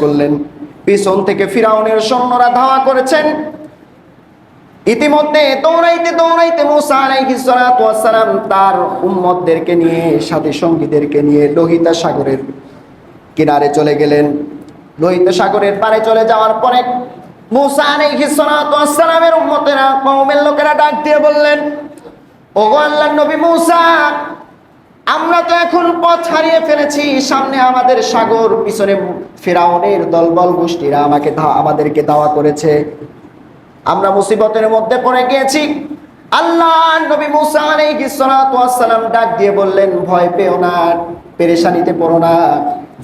করলেন। ইতিমধ্যে দৌড়াইতে দৌড়াইতে তার উম্মতদেরকে নিয়ে, সাথী সঙ্গীদেরকে নিয়ে লোহিতা সাগরের কিনারে চলে গেলেন। লোহিত সাগরের পারে চলে যাওয়ার পরে লোকেরা ডাক দিয়ে বললেন নবী আমরা তো এখন পথ হারিয়ে ফেলেছি। সামনে আমাদের সাগর, পিছনে ফেরাউনের দলবল গোষ্ঠীরা আমাকে আমাদেরকে দাওয়া করেছে। আমরা মুসিবতের মধ্যে পড়ে গিয়েছি। আল্লাহ নবী মুসা ডাক দিয়ে বললেন, ভয় পেও না, পেরেশানিতে পড়ো না।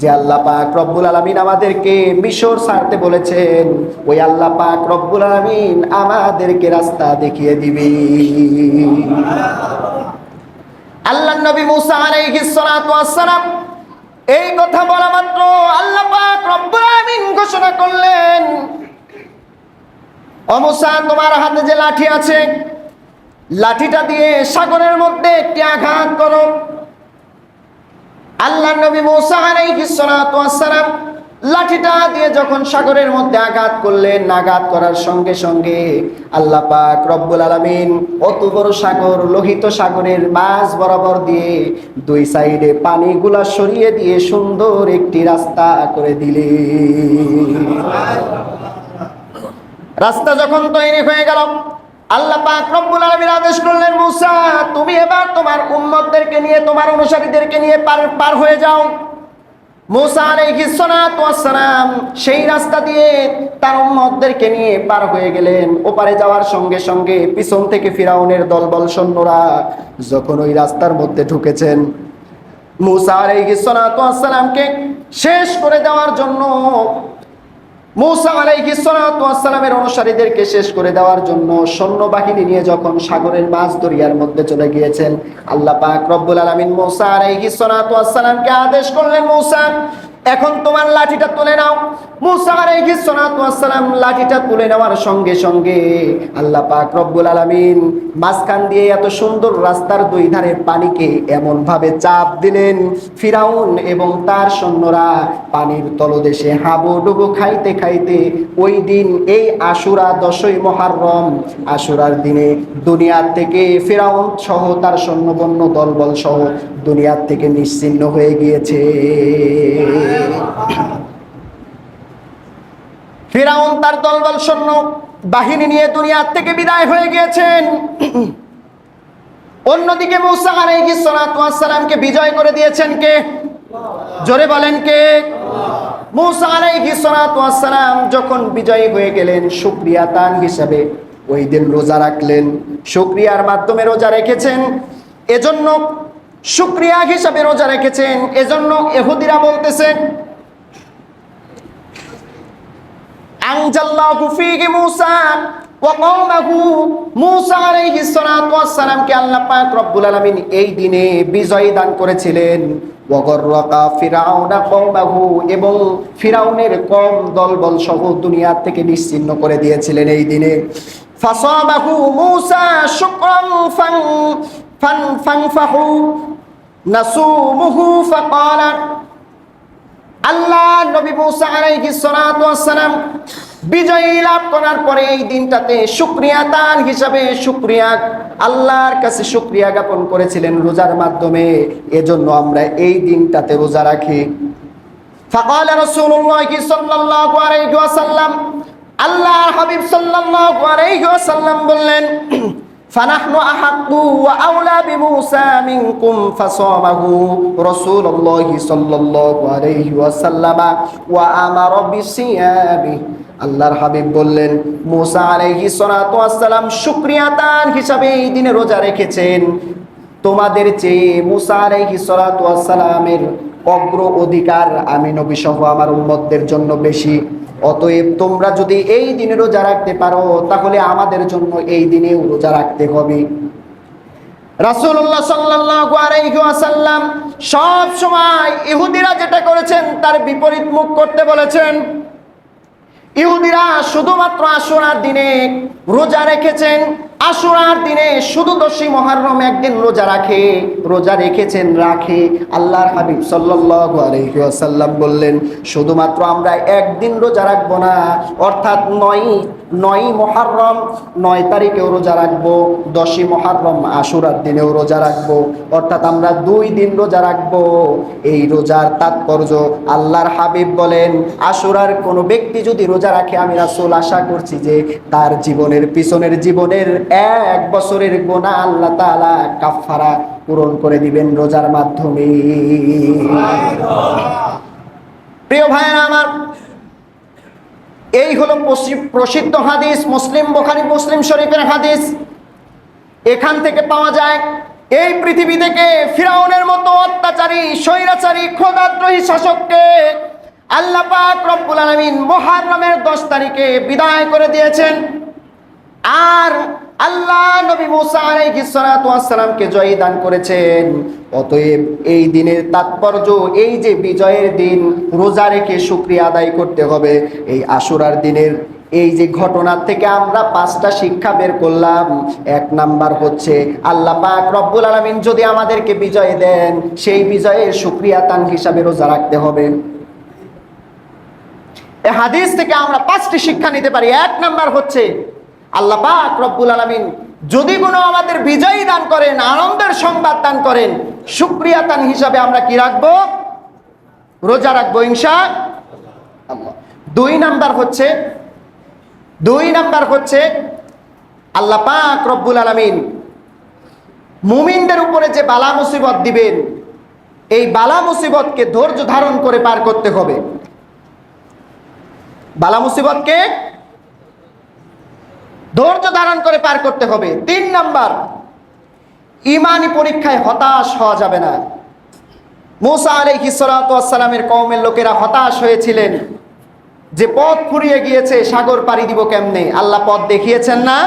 যে আল্লাহ পাক রব্বুল আলামিন আমাদেরকে মিশর ছাড়তে বলেছেন, ওই আল্লাহ পাক রব্বুল আলামিন আমাদেরকে রাস্তা দেখিয়ে দিবে। আল্লাহ নবী মুসা আলাইহিস সালাতু ওয়াসসালাম এই কথা বলা মাত্র আল্লাহ পাক রব্বুল আলামিন ঘোষণা করলেন। অমুসা তোমার হাতে যে লাঠি আছে, লাঠিটা দিয়ে সাগরের মধ্যে একটি আঘাত করো। আল্লাহ নবী মুসা আলাইহিস সালাতু ওয়াসসালাম লাঠিটা দিয়ে যখন সাগরের মধ্যে আঘাত করলেন, আঘাত করার সঙ্গে সঙ্গে আল্লাহ পাক রব্বুল আলামিন অত বড় সাগর, লোহিত সাগরের মাঝ বরাবর দিয়ে দুই সাইডে পানিগুলা সরিয়ে দিয়ে সুন্দর একটি রাস্তা করে দিলে রাস্তা যখন তৈরি হয়ে গেল আল্লাহ পাক রব্বুল আলামিন আদেশ করলেন, মুসা, তুমি এবার তোমার উম্মতদেরকে নিয়ে, তোমার অনুসারীদেরকে নিয়ে পার পার হয়ে যাও। মুসা আলাইহিস ওয়াসসালাম সেই রাস্তা দিয়ে তার উম্মতদেরকে নিয়ে পার হয়ে গেলেন। ওপারে যাওয়ার সঙ্গে সঙ্গে পিছন থেকে ফিরাউনের দলবল সৈন্যরা যখন ওই রাস্তার মধ্যে ঢুকেছেন, মুসা আলাইহিস ওয়াসসালামকে শেষ করে দেওয়ার জন্য মৌসা আলাইসালামের অনুসারীদেরকে শেষ করে দেওয়ার জন্য সৈন্যবাহিনী নিয়ে যখন সাগরের মাছ দরিয়ার মধ্যে চলে গিয়েছেন, আল্লাহ পাক রব্বুল আলমিন মৌসা ওয়াসসালামকে আদেশ করলেন, মৌসা এখন তোমার লাঠিটা তুলে নাও। মুসা আলাইহিস সালাতু ওয়াসসালাম লাঠিটা তুলে নেওয়ার সঙ্গে সঙ্গে আল্লাহ পাক রব্বুল আলামিন মাঝখান দিয়ে এত সুন্দর রাস্তার দুই ধারে পানিকে এমন ভাবে চাপ দিলেন। ফিরাউন এবং তার সৈন্যরা পানির তলদেশে হাবুডুবু খাইতে খাইতে ওই দিন এই আশুরা দশই মহারম আশুরার দিনে দুনিয়ার থেকে ফিরাউন সহ তার সৈন্যবন্য দলবল সহ দুনিয়ার থেকে নিশ্চিন্ন হয়ে গিয়েছে। ফিরাউন তার দলবল সৈন্য বাহিনী নিয়ে দুনিয়ার থেকে বিদায় হয়ে গিয়েছেন। অন্যদিকে মুসা আলাইহিস সালাতু ওয়াসসালামকে বিজয় করে দিয়েছেন কে? জোরে বলেন কে? মুসা আলাইহিস সালাতু ওয়াসসালাম যখন বিজয়ী হয়ে গেলেন, শুকরিয়া তান হিসাবে ওই দিন রোজা রাখলেন। শুকরিয়ার মাধ্যমে রোজা রেখেছেন। এজন্য শুকরিয়া হিসাবে রোজা রেখেছেন। এজন্য এহুদিরা বলতেছেন এই দিনে বিজয় দান করেছিলেন। এবং ফিরাউনের কম দলবল সহ থেকে নিশ্চিহ্ন করে দিয়েছিলেন এই দিনে। ফানফাহু নাসুমুহু ফাকালা আল্লাহ নবী মুসা আলাইহিস সালাতু ওয়াসসালাম বিজয় লাভ করার পরে এই দিনটাতে শুকরিয়া দান হিসাবে শুকরিয়া আল্লাহর কাছে শুকরিয়া জ্ঞাপন করেছিলেন রোজার মাধ্যমে এজন্য আমরা এই দিনটাতে রোজা রাখি فقال رسول الله صلى الله عليه وسلم আল্লাহর হাবিব সাল্লাল্লাহু আলাইহি ওয়াসাল্লাম বললেন فنحن أحق وأولى بموسى منكم فصامه رسول الله صلى الله عليه وسلم وأمر بصيامه আল্লাহর হাবিব বললেন মুসা আলাইহি সালাতু ওয়াসসালাম শুকরিয়া দান হিসাবে এই দিনে রোজা রেখেছেন তোমাদের চেয়ে মুসা আলাইহি সালাতু ওয়াসসালামের অগ্র অধিকার আমি নবী সহ আমার উম্মতদের জন্য বেশি। অতএব তোমরা যদি এই দিনে রোজা রাখতে পারো, তাহলে আমাদের জন্য এই দিনেও রোজা রাখতে হবে। সব সময় ইহুদিরা যেটা করেছেন, তার বিপরীত মুখ করতে বলেছেন ইহুদিরা শুধুমাত্র আসরার দিনে রোজা রেখেছেন, আশুরার দিনে শুধু দশী মহারম একদিন রোজা রাখে, রোজা রেখেছেন, রাখে। আল্লাহর হাবিব সাল্লাল্লাহু আলাইহি ওয়াসাল্লাম বললেন, শুধুমাত্র আমরা একদিন রোজা রাখব না, অর্থাৎ নয় নয় মহারম নয় তারিখেও রোজা রাখব দশই মহারম আশুরার দিনেও রোজা রাখব অর্থাৎ আমরা দুই দিন রোজা রাখব। এই রোজার তাৎপর্য আল্লাহর হাবিব বলেন আশুরার কোনো ব্যক্তি যদি রোজা রাখে আমি রাসূল আশা করছি যে তার জীবনের পিছনের জীবনের এক বছরের গোনা আল্লাহ তাআলা কাফারা পূরণ করে দিবেন রোজার মাধ্যমে। প্রিয় ভাইয়েরা আমার এই হলো প্রসিদ্ধ হাদিস, মুসলিম বোখারি, মুসলিম শরীফের হাদিস। এখান থেকে পাওয়া যায়, এই পৃথিবী থেকে ফিরাউনের মতো অত্যাচারী, স্বৈরাচারী, ক্ষোধাদ্রোহী শাসককে আল্লাহ রব্বুল আলমিন মুহররমের 10 তারিখে বিদায় করে দিয়েছেন। আর আল্লাহ নবী মুসা আলাইহিস সালাতু ওয়াস সালামকে জয় দান করেছেন। অতএব এই দিনের তাৎপর্য, এই যে বিজয়ের দিন, রোজা রেখে শুকরিয়া আদায় করতে হবে। এই আশুরার দিনের এই যে ঘটনার থেকে আমরা পাঁচটা শিক্ষা বের করলাম। এক নাম্বার হচ্ছে, আল্লাহ পাক রব্বুল আলামিন যদি আমাদেরকে বিজয় দেন, সেই বিজয়ের শুকরিয়া তান হিসাবে রোজা রাখতে হবে। হাদিস থেকে আমরা পাঁচটি শিক্ষা নিতে পারি। এক নাম্বার হচ্ছে আল্লাহ পাক রব্বুল আলামিন যদি কোনো আমাদের বিজয়ী দান করেন, আনন্দের সংবাদ দান করেন, সুক্রিয়া দান হিসাবে আমরা কি রাখব? রোজা রাখব আল্লাহ। দুই নাম্বার হচ্ছে, দুই নাম্বার হচ্ছে, আল্লাহ পাক রব্বুল আলামিন মুমিনদের উপরে যে বালা মুসিবত দিবেন, এই বালা মুসিবতকে ধৈর্য ধারণ করে পার করতে হবে। বালা মুসিবতকে ধৈর্য ধারণ করে পার করতে হবে। তিন নাম্বার, ইমানি পরীক্ষায় হতাশ হওয়া যাবে না। মুসা আলাইহি সালামের কওমের লোকেরা হতাশ হয়েছিলেন যে পথ ফুরিয়ে গিয়েছে, সাগর পাড়ি দিব কেমনে? আল্লাহ পথ দেখিয়েছেন না।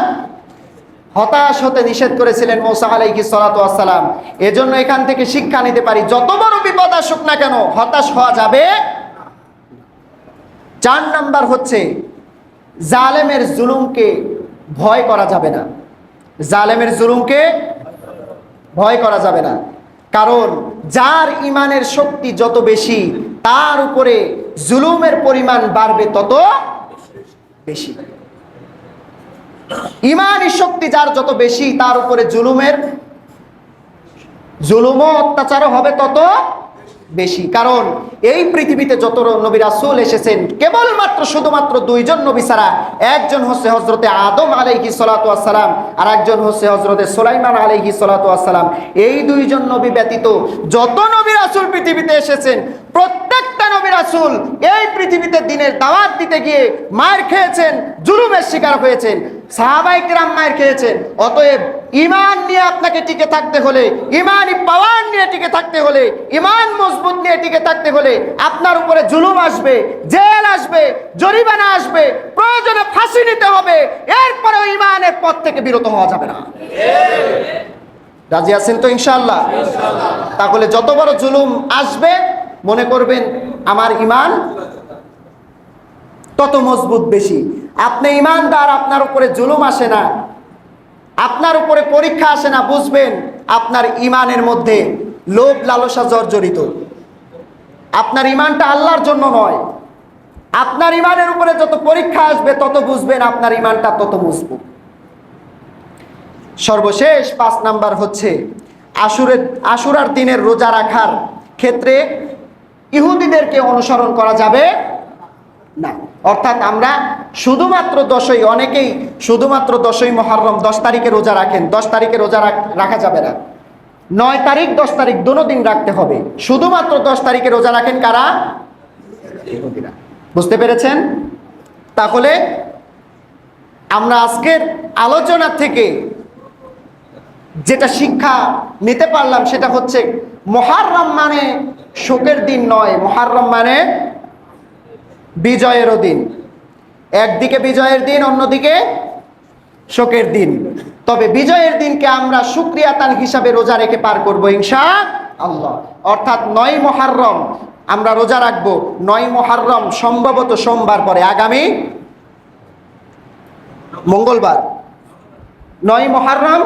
হতাশ হতে নিষেধ করেছিলেন মৌসা আলাইহি সালাম এজন্য এখান থেকে শিক্ষা নিতে পারি, যত বড় বিপদ আসুক না কেন, হতাশ হওয়া যাবে চার নাম্বার হচ্ছে, জালেমের জুলুমকে ভয় করা যাবে না। জালেমের জুলুমকে ভয় করা যাবে না। কারণ যার ইমানের শক্তি যত বেশি, তার উপরে জুলুমের পরিমাণ বাড়বে তত বেশি। ইমানি শক্তি যার যত বেশি, তার উপরে জুলুমের জুলুম অত্যাচারও হবে তত বেশি। কারণ এই পৃথিবীতে যত নবী রাসুল এসেছেন, কেবলমাত্র শুধুমাত্র দুইজন নবী ছাড়া একজন হচ্ছে হজরতে আদম আলাইহি সালাতু আসসালাম আর একজন হচ্ছে হজরতে সুলাইমান আলাইহি সালাতু আসসালাম এই দুইজন নবী ব্যতীত যত নবী রাসূল পৃথিবীতে এসেছেন, প্রত্যেকটা নবী রাসুল এই পৃথিবীতে দিনের দাওয়াত দিতে গিয়ে মার খেয়েছেন, জুলুমের শিকার হয়েছেন। অতএব ইমান আপনাকে টিকে থাকতে হলে ইমানই পাওয়ার নিয়ে টিকে থাকতে হলে ইমান মজবুত নিয়ে টিকে থাকতে হলে আপনার উপরে জুলুম আসবে, জেল আসবে, জরিমানা আসবে, প্রয়োজনে ফাঁসি নিতে হবে। এরপরেও ইমানের পথ থেকে বিরত হওয়া যাবে না। রাজি আছেন তো ইনশাল্লাহ তাহলে যত বড় জুলুম আসবে, মনে করবেন আমার ইমান তত মজবুত বেশি। আপনি ইমানদার, আপনার উপরে জুলুম আসে না। আপনার উপরে পরীক্ষা আসে না, বুঝবেন আপনার ইমানের মধ্যে লোভ লালসা জর্জরিত আপনার ইমানটা আল্লাহর জন্য নয়। আপনার ইমানের উপরে যত পরীক্ষা আসবে, তত বুঝবেন আপনার ইমানটা তত মজবুত। সর্বশেষ পাঁচ নাম্বার হচ্ছে আশুরের আশুরার দিনের রোজা রাখার ক্ষেত্রে ইহুদিদেরকে অনুসরণ করা যাবে না। অর্থাৎ আমরা শুধুমাত্র দশই, অনেকেই শুধুমাত্র দশই মহারম দশ তারিখে রোজা রাখেন, দশ তারিখে রোজা রাখা যাবে না। নয় তারিখ, দশ তারিখ দোনো দিন রাখতে হবে। শুধুমাত্র দশ তারিখে রোজা রাখেন কারা? বুঝতে পেরেছেন? তাহলে আমরা আজকের আলোচনা থেকে যেটা শিক্ষা নিতে পারলাম সেটা হচ্ছে মহারম মানে শোকের দিন নয়। মহারম মানে বিজয়েরও দিন। একদিকে বিজয়ের দিন, অন্যদিকে শোকের দিন। তবে বিজয়ের দিনকে আমরা সুক্রিয়াতান হিসাবে রোজা রেখে পার করব ইনশা আল্লাহ অর্থাৎ নয় মহারম আমরা রোজা রাখব। নয় মহারম সম্ভবত সোমবার পরে। আগামী মঙ্গলবার। নয় মহারম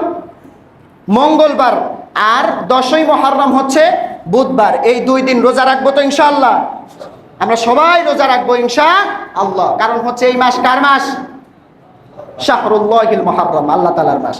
মঙ্গলবার। আর দশই মহারম হচ্ছে বুধবার। এই দুই দিন রোজা রাখব তো ইনশাআল্লাহ। আমরা সবাই রোজা রাখব ইনশা আল্লাহ। কারণ হচ্ছে এই মাস কার মাস? শাহরুল্লাহিল মহারম আল্লাহ তালার মাস।